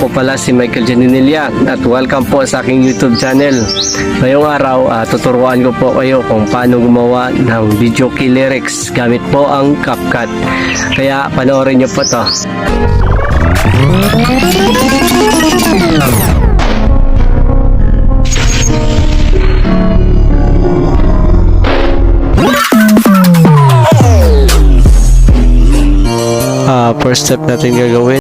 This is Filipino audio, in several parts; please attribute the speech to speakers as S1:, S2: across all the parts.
S1: po pala si Michael Janinilia at welcome po sa aking YouTube channel. Ngayong araw, ah, tuturuan ko po kayo kung paano gumawa ng video key lyrics gamit po ang CapCut. Kaya panoorin niyo po to. Ah, first step natin gagawin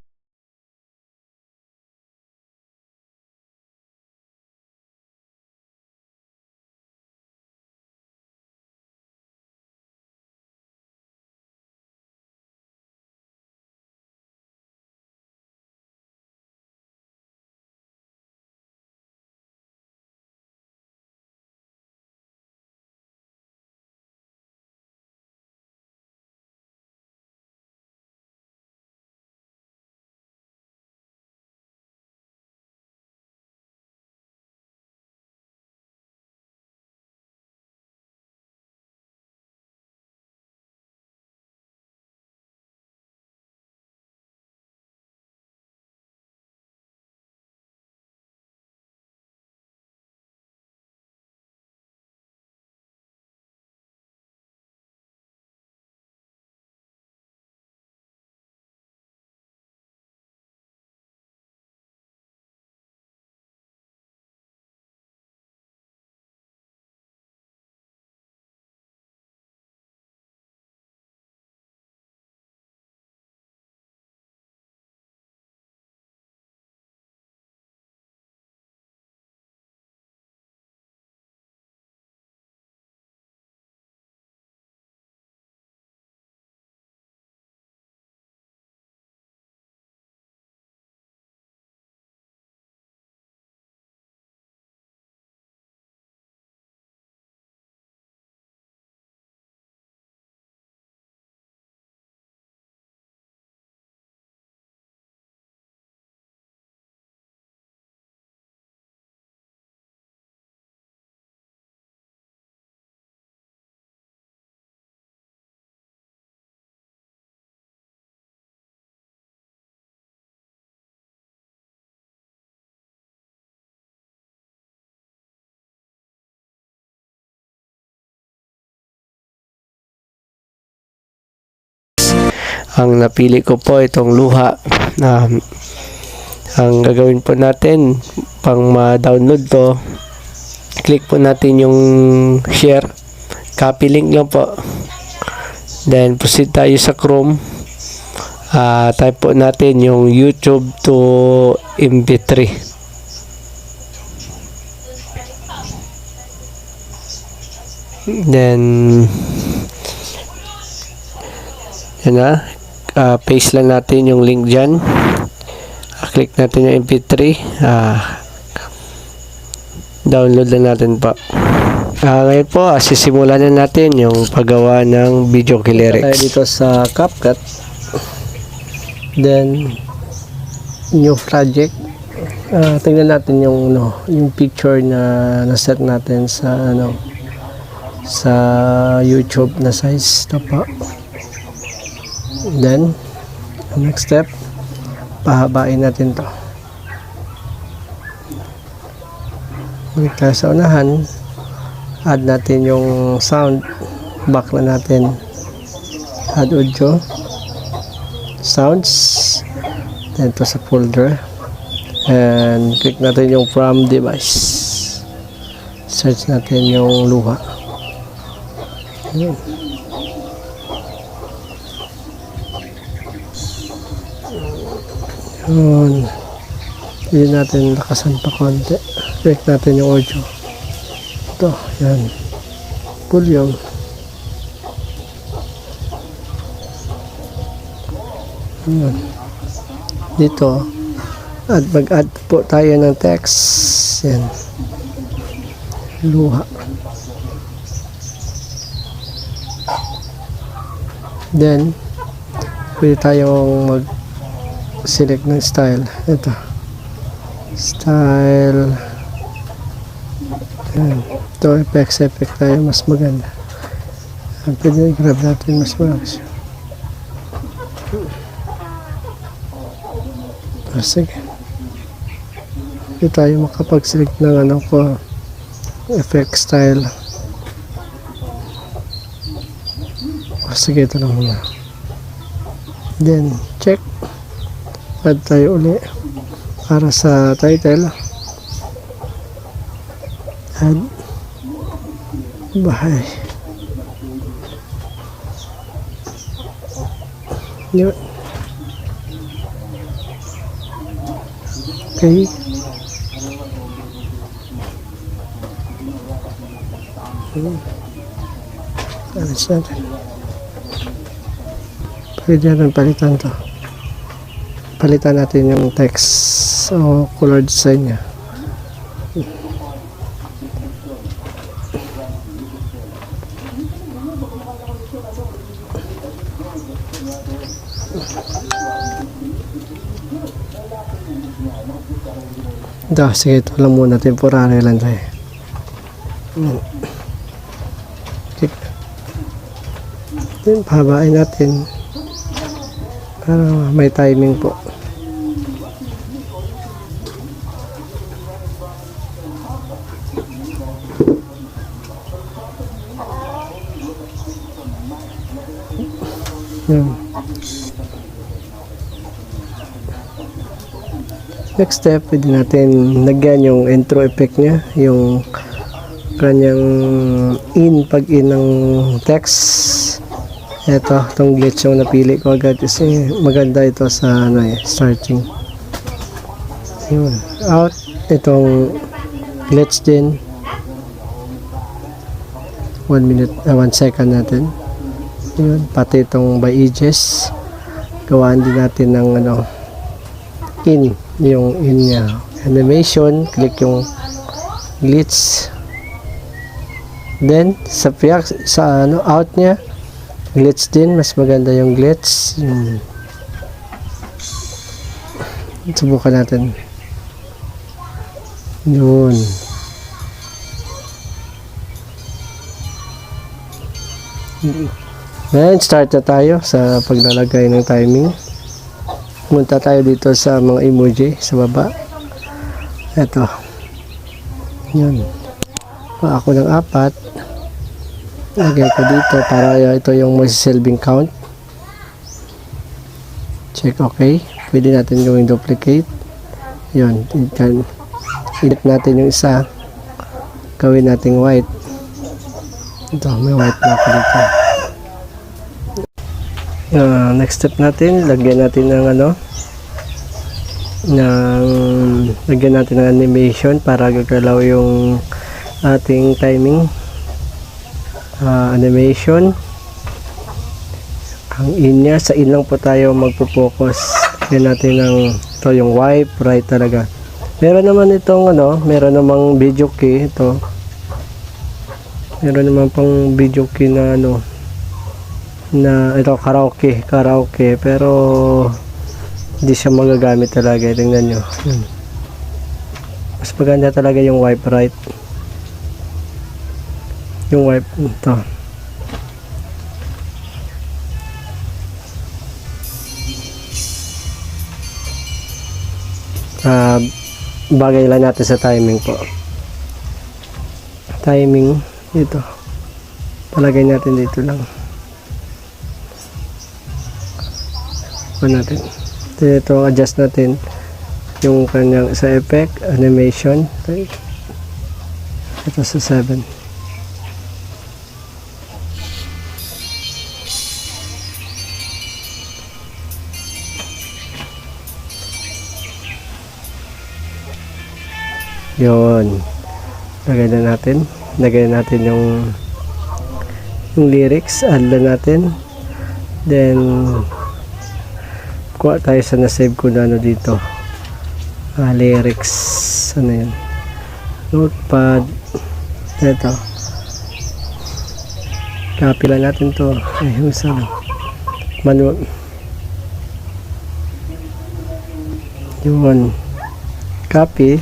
S1: ang napili ko po itong luha um, ang gagawin po natin pang ma-download to click po natin yung share copy link lang po. Then proceed tayo sa chrome. Ah, type po natin yung youtube to mp3 then yan na Ah, paste lang natin yung link dyan. Ah, click natin yung mp3 ah, download lang natin po Ah, ngayon po ah, sisimulan na natin yung paggawa ng video key lyrics tayo dito sa CapCut. Then new project. Ah, tingnan natin yung ano, yung picture na na-set natin sa ano sa YouTube na size. Po Then, next step, pahabain natin to. Tayo sa unahan, add natin yung sound, back na natin, add audio, sounds, then to sa folder, and click natin yung from device. Search natin yung luha. Yun. Yun. Hindi natin lakasan pa konti. Check natin yung audio. Ito, yan. Volume. Yan. Dito, at mag-add po tayo ng text. Yan. Luha. Then, pwede tayong mag select ng style ito style yan ito effects effect tayo mas maganda Ang pwede grab natin mas maganda
S2: Ah, sige. Hindi tayo makapag-select ng ano ko effect style. Ah, sige, ito lang muna. Then, check. Add tayo uli para sa title. Add. Bahay. Yun. Okay. Hmm. Alis natin. Pwede natin palitan to. Palitan natin yung text o color design niya. Ito, sige, ito lang muna. Temporary lang tayo. Check. Then, pahabain natin. Para may timing po. Yan. Next step, pwede natin lagyan yung intro effect niya, yung kanyang in, pag in ng text. Ito, itong glitch yung napili ko agad kasi maganda ito sa ano eh, starting. Yun. Out, itong glitch din. One minute, uh, one second natin. Yun, pati itong by edges. Gawaan din natin ng ano, in yung in niya. Animation click yung glitch. Then sa piak sa ano out niya glitch din. Mas maganda yung glitch. Yung subukan natin. Yun then start na tayo sa paglalagay ng timing Punta tayo dito sa mga emoji sa baba. Ito. Yan. Pa ako ng apat. Lagay ko dito para ito yung magsisilbing count. Check okay. Pwede natin gawing duplicate. Yun. Edit natin yung isa. Gawin natin white. Ito, may white na ako dito. Ah, next step natin, lagyan natin ng ano ng lagyan natin ng animation para gagalaw yung ating timing. Ah, animation. Ang in niya sa in lang po tayo magpo-focus. Lagyan natin ng ito yung wipe right talaga. Meron naman itong ano meron namang video key ito. Meron naman pang video key na ano na ito karaoke karaoke. Pero hindi siya magagamit talaga. Tingnan nyo. Yun. mas maganda talaga yung wipe right. Yung wipe ito. Ah, bagay lang natin sa timing po. Timing ito. Palagay natin dito lang on natin. Then ito adjust natin yung kanyang sa effect, animation. Ito sa 7. Yun. Lagay na natin. Lagay natin yung yung lyrics. Add na natin. Then kuha tayo sa nasave ko na ano dito. Ah, lyrics. Ano yun? Notepad. Ito copy lang natin to. Ay yung lang. Manual. Yun. Copy.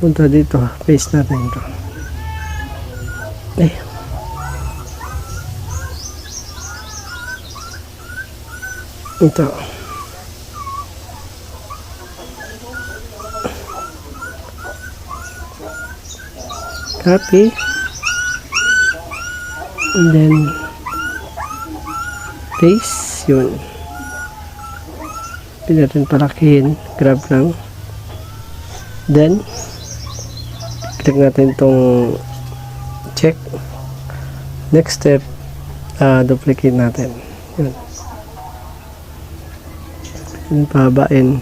S2: Punta dito. Paste natin ito ay Ito. Copy. And then, paste. Yun. Hindi natin palakihin. Grab lang. Then, click natin tong check. Next step, ah, uh, duplicate natin. Yun yun pahabain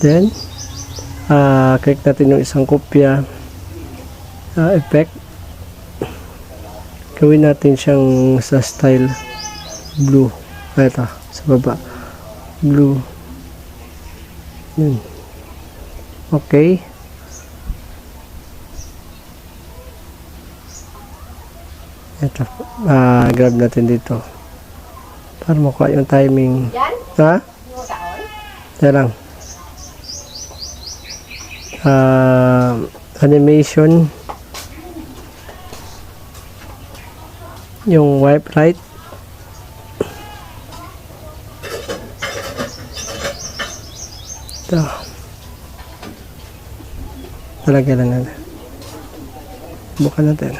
S2: Then, ah click natin yung isang kopya ah, effect. Gawin natin siyang sa style blue. Ah, Ito, sa baba. Blue. Yun. Okay. Ito. Ah, grab natin dito. Para makuha yung timing.
S3: Yan?
S2: Ha? Yan lang. Ah, animation. Yung wipe right. Talagyan lang natin. Bukan natin.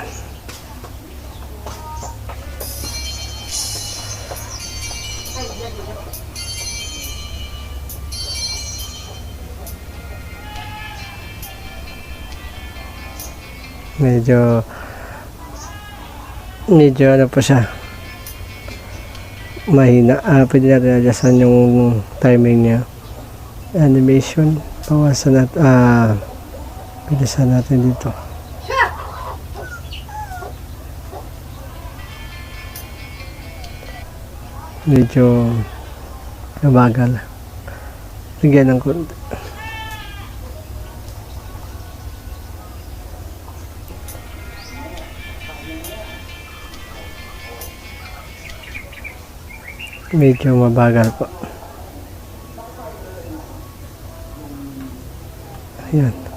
S2: medyo medyo ano pa siya mahina ah, pwede natin adjustan yung timing niya animation bawasan natin ah bilisan natin dito medyo nabagal lagyan ng konti medyo mabagal po. Ayan.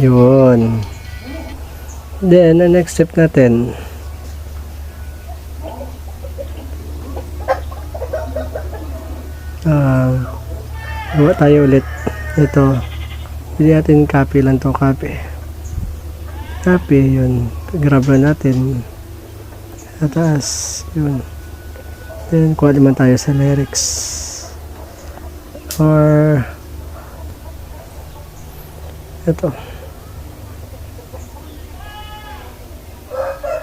S2: Yun. Then, ang next step natin, ah, gawa tayo ulit. Ito, Pwede natin copy lang to copy. Copy, yun. Grab natin. Sa taas, yun. Then, kuha naman tayo sa lyrics. Or, ito.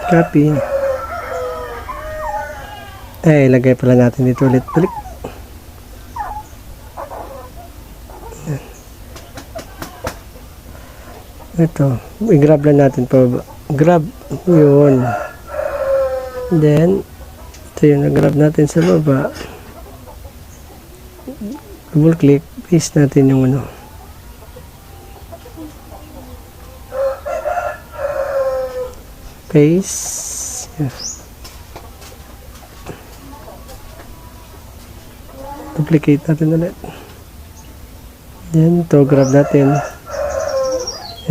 S2: Copy. Eh, ilagay pala natin dito ulit. Balik. ito. I-grab lang natin pa. Grab. Yun. Then ito yung nag-grab natin sa baba. Double click. Paste natin yung ano paste yeah. duplicate natin ulit. Then ito grab natin.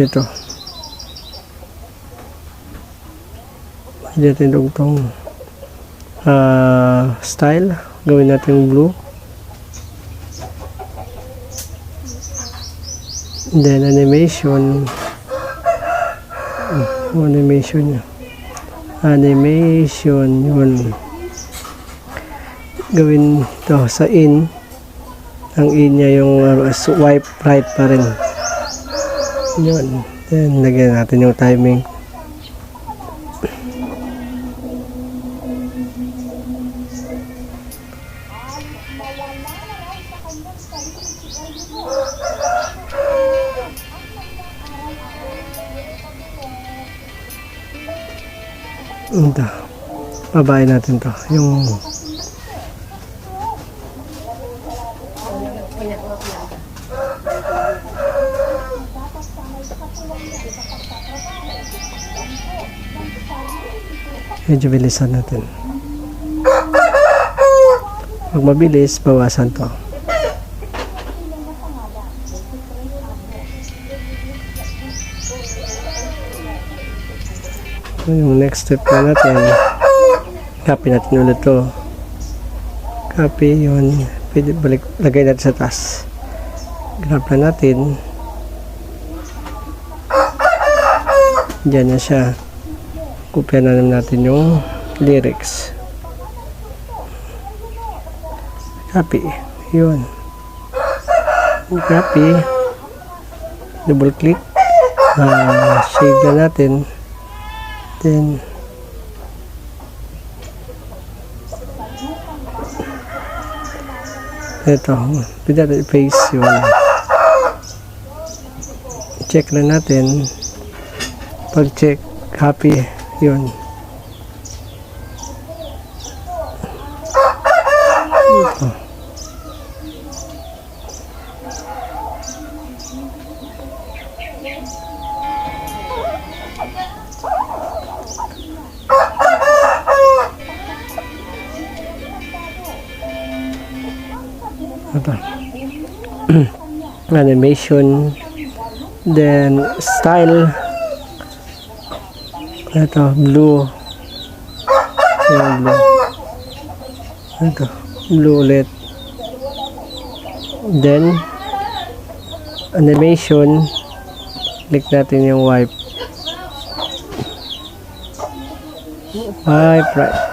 S2: Ito. Pwede natin dugtong. Ah style. Gawin natin blue. Then animation Hmm, animation yun animation yun gawin to sa in ang in niya yung uh, swipe right pa rin yun. Then, lagyan natin yung timing. babae natin to. Yung medyo bilisan natin. Pag mabilis bawasan to. So yung next step na natin copy natin ulit to. Copy, yun. Pwede balik, lagay natin sa taas. Grab na natin. Diyan na siya. Kopya na natin yung lyrics. Copy. Yun. Copy. Double click. Ah, save na natin. Then, ito, pwede natin i-paste yun. Check na natin. Pag check, copy, yun. Animation. Then, style. Ito, blue. Yan, blue. Ito, blue ulit. Then, animation. Click natin yung wipe. Wipe right.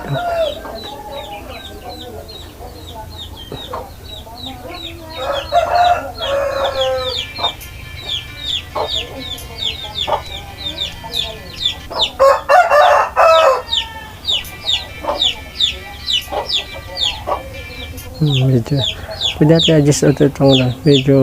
S2: Pwede natin adjust ito itong lang. Medyo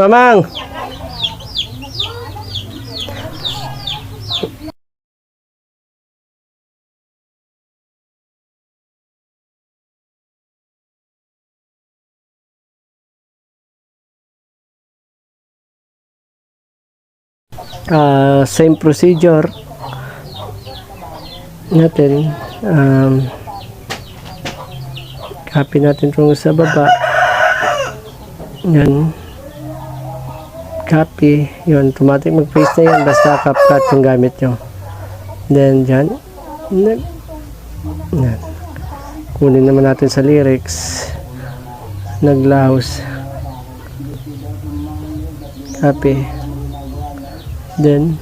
S2: Mamang! Ah, same procedure. Natin um, copy natin itong sa baba. Yan copy yun automatic mag paste na yan basta CapCut yung gamit nyo. Then dyan nag yan. kunin naman natin sa lyrics. Naglaos. Copy. Then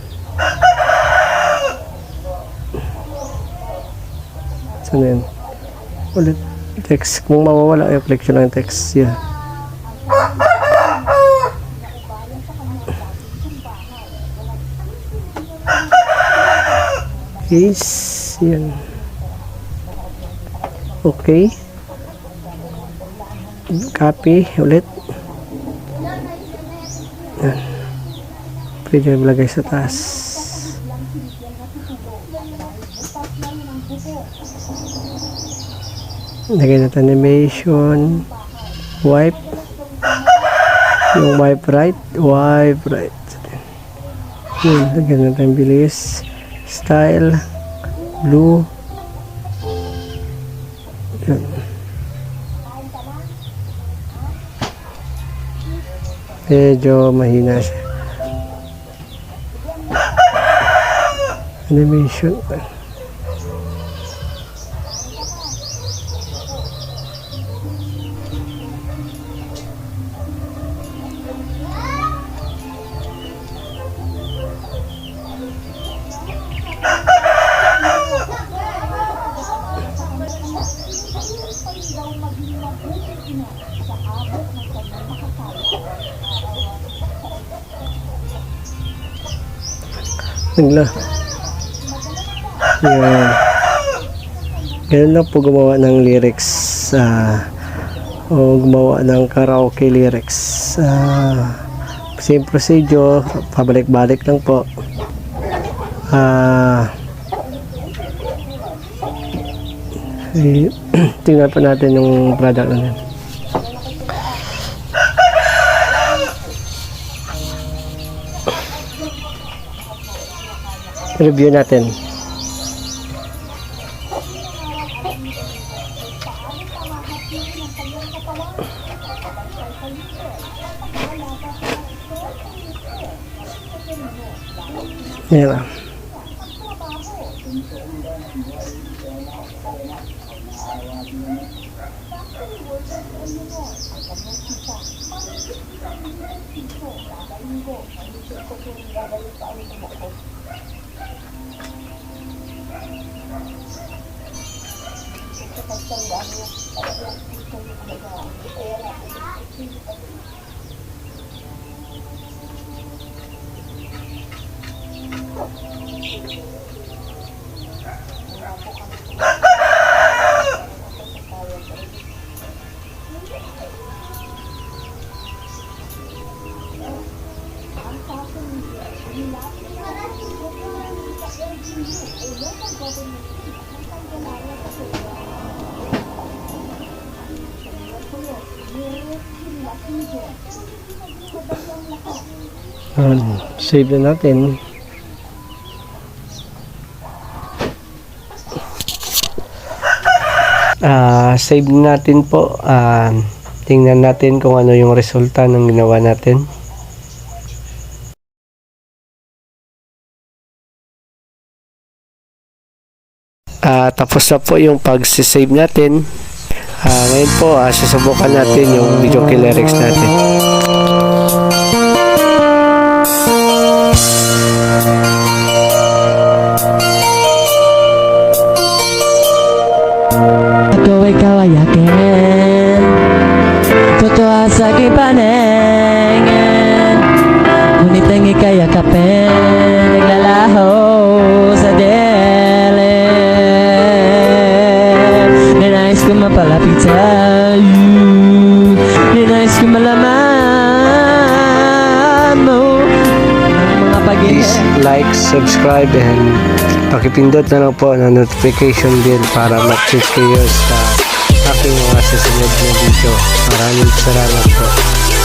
S2: saan yun? Ulit text. Kung mawawala yung click nyo lang yung text. Yan is yan. Okay. Copy ulit. Yan. Pwede ilagay sa taas. Lagay natin animation. Wipe. Yung wipe right? Wipe right. Yun lagyan natin bilis style blue. Yun. Medyo mahina siya. Animation Nagla. Yan. Ganun lang po gumawa ng lyrics ah, o gumawa ng karaoke lyrics. Ah, same procedure, pabalik-balik lang po. Ah, eh, tingnan po natin yung product na yan. Review natin. Yan lang. Tembakannya. Ayan, save na natin.
S1: Ah, save natin po. Ah, tingnan natin kung ano yung resulta ng ginawa natin. Ah, tapos na po yung pag-save natin. Ah, ngayon po, ah, susubukan natin yung video killer X natin.
S3: Ako ikaw ay akin Totoo sa aking paningin Ngunit ang ika'y akapin Mapalapit sa'yo Ninais ko malaman mo mga
S1: Please
S3: pag-ibig
S1: like, subscribe, and pakipindot na lang po ng notification bell para ma-check kayo sa aking mga susunod na video. Maraming salamat po.